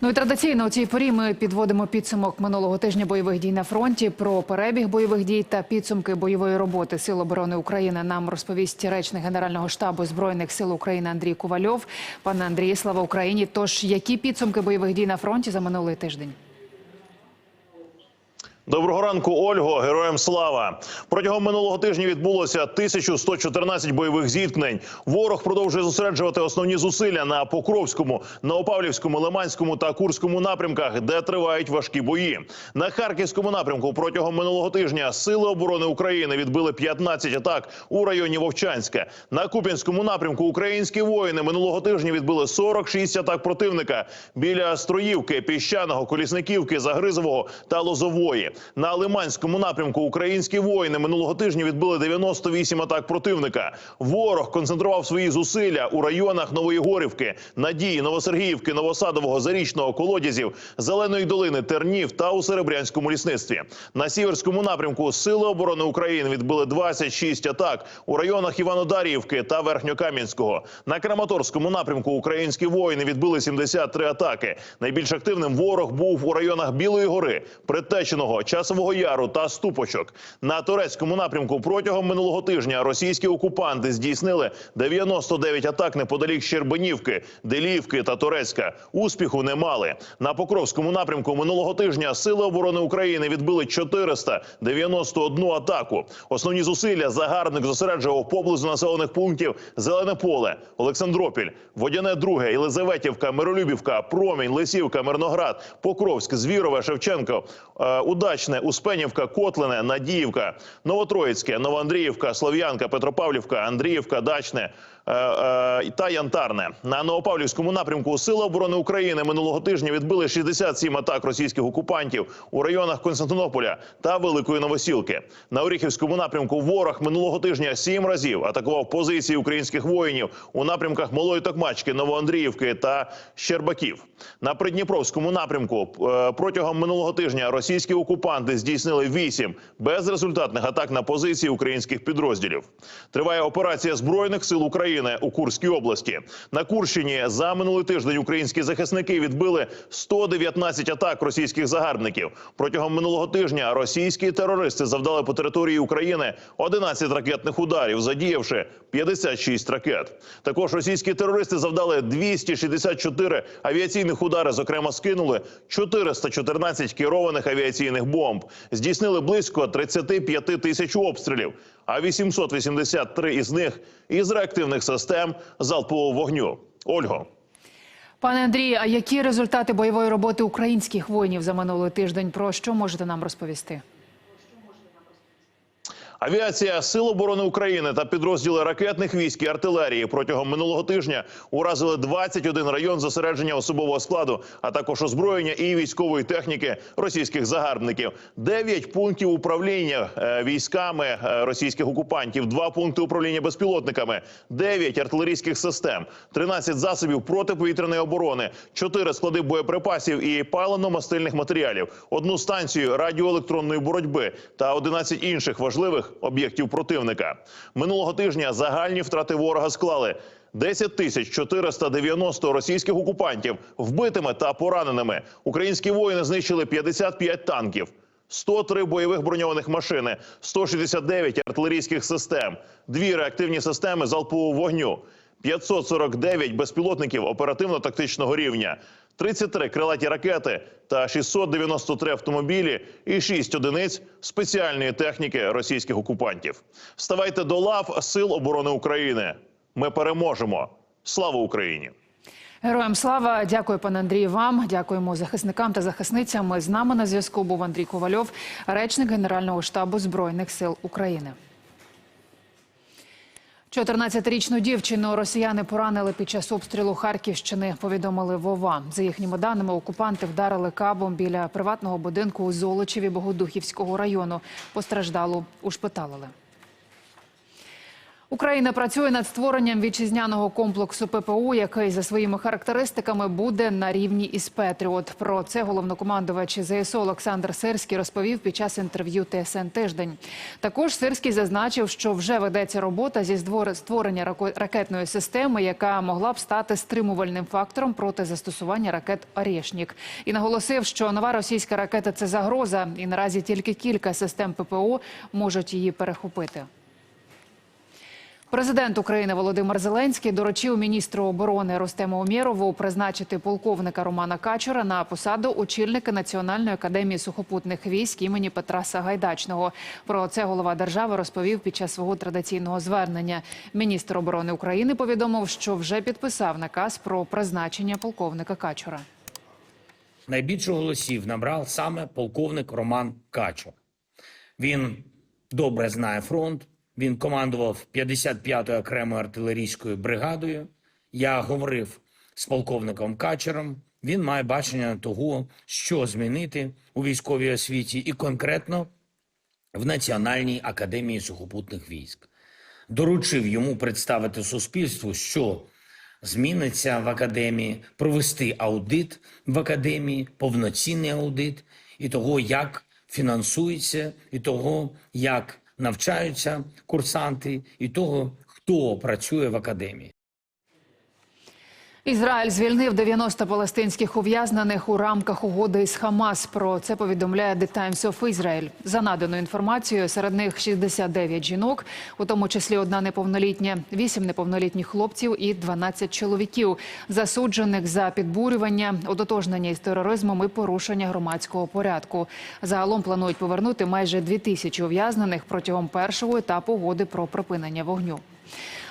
Ну і традиційно у цій порі ми підводимо підсумок минулого тижня бойових дій на фронті. Про перебіг бойових дій та підсумки бойової роботи Сил оборони України нам розповість речник Генерального штабу збройних сил України Андрій Ковальов. Пане Андрій, слава Україні! Тож які підсумки бойових дій на фронті за минулий тиждень? Доброго ранку, Ольго, героям слава. Протягом минулого тижня відбулося 1114 бойових зіткнень. Ворог продовжує зосереджувати основні зусилля на Покровському, Новопавлівському, Лиманському та Курському напрямках, де тривають важкі бої. На Харківському напрямку протягом минулого тижня сили оборони України відбили 15 атак у районі Вовчанська. На Куп'янському напрямку українські воїни минулого тижня відбили 46 атак противника біля Строївки, Піщаного, Колісниківки, Загризового та Лозової. На Лиманському напрямку українські воїни минулого тижня відбили 98 атак противника. Ворог концентрував свої зусилля у районах Нової Горівки, Надії, Новосергіївки, Новосадового, Зарічного, Колодязів, Зеленої долини, Тернів та у Серебрянському лісництві. На сіверському напрямку Сили оборони України відбили 26 атак у районах Іванодарівки та Верхньокам'янського. На Краматорському напрямку українські воїни відбили 73 атаки. Найбільш активним ворог був у районах Білої гори, Притеченого, Часового Яру та Ступочок. На турецькому напрямку протягом минулого тижня російські окупанти здійснили 99 атак неподалік Щербинівки, Деліївки та Турецька. Успіху не мали. На Покровському напрямку минулого тижня Сили оборони України відбили 491 атаку. Основні зусилля загарбник зосереджував поблизу населених пунктів Зелене поле, Олександропіль, Водяне Друге, Єлизаветівка, Миролюбівка, Промінь, Лисівка, Мирноград, Покровськ, Звірове, Шевченко, е, Удачне, Успенівка, Котлине, Надіївка, Новотроїцьке, Новоандріївка, Слов'янка, Петропавлівка, Андріївка, Дачне. Е, е, Та Янтарне на Новопавлівському напрямку Сили оборони України минулого тижня відбили 67 атак російських окупантів у районах Константинополя та Великої Новосілки. На Оріхівському напрямку ворог минулого тижня сім разів атакував позиції українських воїнів у напрямках Малої Токмачки, Новоандріївки та Щербаків. На Придніпровському напрямку е, протягом минулого тижня російські окупанти здійснили вісім безрезультатних атак на позиції українських підрозділів. Триває операція збройних сил України у Курській області. На Курщині за минулий тиждень українські захисники відбили 119 атак російських загарбників. Протягом минулого тижня російські терористи завдали по території України 11 ракетних ударів, задіявши 56 ракет. Також російські терористи завдали 264 авіаційних удари. Зокрема, скинули 414 керованих авіаційних бомб. Здійснили близько 35 тисяч обстрілів, а 883 із них із реактивних систем залпового вогню. Ольго. Пане Андрій, а які результати бойової роботи українських воїнів за минулий тиждень? Про що можете нам розповісти? Авіація Сил оборони України та підрозділи ракетних військ і артилерії протягом минулого тижня уразили 21 район зосередження особового складу, а також озброєння і військової техніки російських загарбників. Дев'ять пунктів управління е, військами е, російських окупантів, два пункти управління безпілотниками, дев'ять артилерійських систем, 13 засобів протиповітряної оборони, чотири склади боєприпасів і палено-мастильних матеріалів, одну станцію радіоелектронної боротьби та 11 інших важливих об'єктів противника. Минулого тижня загальні втрати ворога склали 10 тисяч 490 російських окупантів вбитими та пораненими. Українські воїни знищили 55 танків. 103 бойових броньованих машини, 169 артилерійських систем, дві реактивні системи залпового вогню, 549 безпілотників оперативно-тактичного рівня, 33 крилаті ракети та 693 автомобілі і 6 одиниць спеціальної техніки російських окупантів. Ставайте до лав Сил оборони України. Ми переможемо. Слава Україні! Героям слава, дякую, пане Андрій. Вам дякуємо захисникам та захисницям. З нами на зв'язку був Андрій Ковальов, речник Генерального штабу збройних сил України. 14-річну дівчину росіяни поранили під час обстрілу Харківщини. Повідомили Вова. За їхніми даними, окупанти вдарили кабом біля приватного будинку у Золочеві Богодухівського району. Постраждалу ушпиталили. Україна працює над створенням вітчизняного комплексу ППУ, який за своїми характеристиками буде на рівні із Петріот. Про це головнокомандувач ЗСУ Олександр Сирський розповів під час інтерв'ю ТСН тиждень. Також Сирський зазначив, що вже ведеться робота зі створ- створення ракетної системи, яка могла б стати стримувальним фактором проти застосування ракет «Орєшнік». І наголосив, що нова російська ракета це загроза, і наразі тільки кілька систем ППО можуть її перехопити. Президент України Володимир Зеленський доручив міністру оборони Рустему Умєрову призначити полковника Романа Качура на посаду очільника Національної академії сухопутних військ імені Петра Сагайдачного. Про це голова держави розповів під час свого традиційного звернення. Міністр оборони України повідомив, що вже підписав наказ про призначення полковника Качура. найбільше голосів набрав саме полковник Роман Качур. Він добре знає фронт. Він командував 55-ю окремою артилерійською бригадою. Я говорив з полковником Качером. Він має бачення того, що змінити у військовій освіті, і конкретно в Національній академії сухопутних військ. Доручив йому представити суспільству, що зміниться в академії, провести аудит в академії, повноцінний аудит і того, як фінансується, і того, як навчаються курсанти, і того, хто працює в академії. Ізраїль звільнив 90 палестинських ув'язнених у рамках угоди із Хамас. Про це повідомляє The Times of Israel. За наданою інформацією, серед них 69 жінок, у тому числі одна неповнолітня, 8 неповнолітніх хлопців і 12 чоловіків, засуджених за підбурювання, ототожнення із тероризмом і порушення громадського порядку. Загалом планують повернути майже 2 тисячі ув'язнених протягом першого етапу угоди про припинення вогню.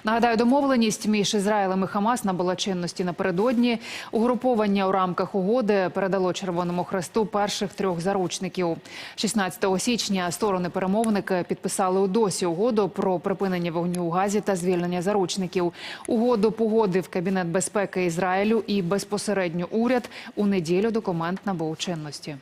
Нагадаю, домовленість між Ізраїлем і Хамас набула чинності напередодні. Угруповання у рамках угоди передало Червоному Хресту перших трьох заручників. 16 січня сторони-перемовники підписали у досі угоду про припинення вогню у Газі та звільнення заручників. Угоду погодив Кабінет безпеки Ізраїлю і безпосередньо уряд. У неділю документ набув чинності.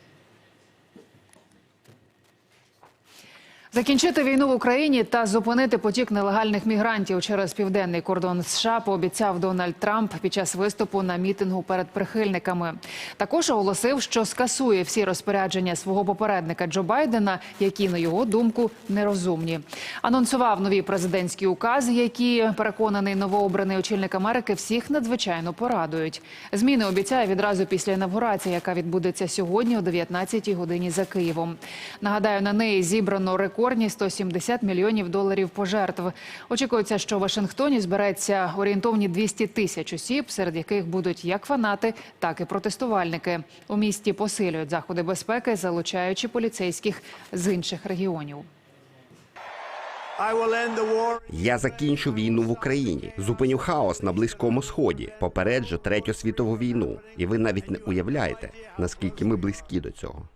Закінчити війну в Україні та зупинити потік нелегальних мігрантів через південний кордон США пообіцяв Дональд Трамп під час виступу на мітингу перед прихильниками. Також оголосив, що скасує всі розпорядження свого попередника Джо Байдена, які на його думку нерозумні. Анонсував нові президентські укази, які переконаний новообраний очільник Америки всіх надзвичайно порадують. Зміни обіцяє відразу після інавгурації, яка відбудеться сьогодні о 19-й годині за Києвом. Нагадаю, на неї зібрано рекордні 170 мільйонів доларів пожертв. Очікується, що в Вашингтоні збереться орієнтовні 200 тисяч осіб, серед яких будуть як фанати, так і протестувальники. У місті посилюють заходи безпеки, залучаючи поліцейських з інших регіонів. Я закінчу війну в Україні, зупиню хаос на близькому сході, попереджу третю світову війну. І ви навіть не уявляєте, наскільки ми близькі до цього.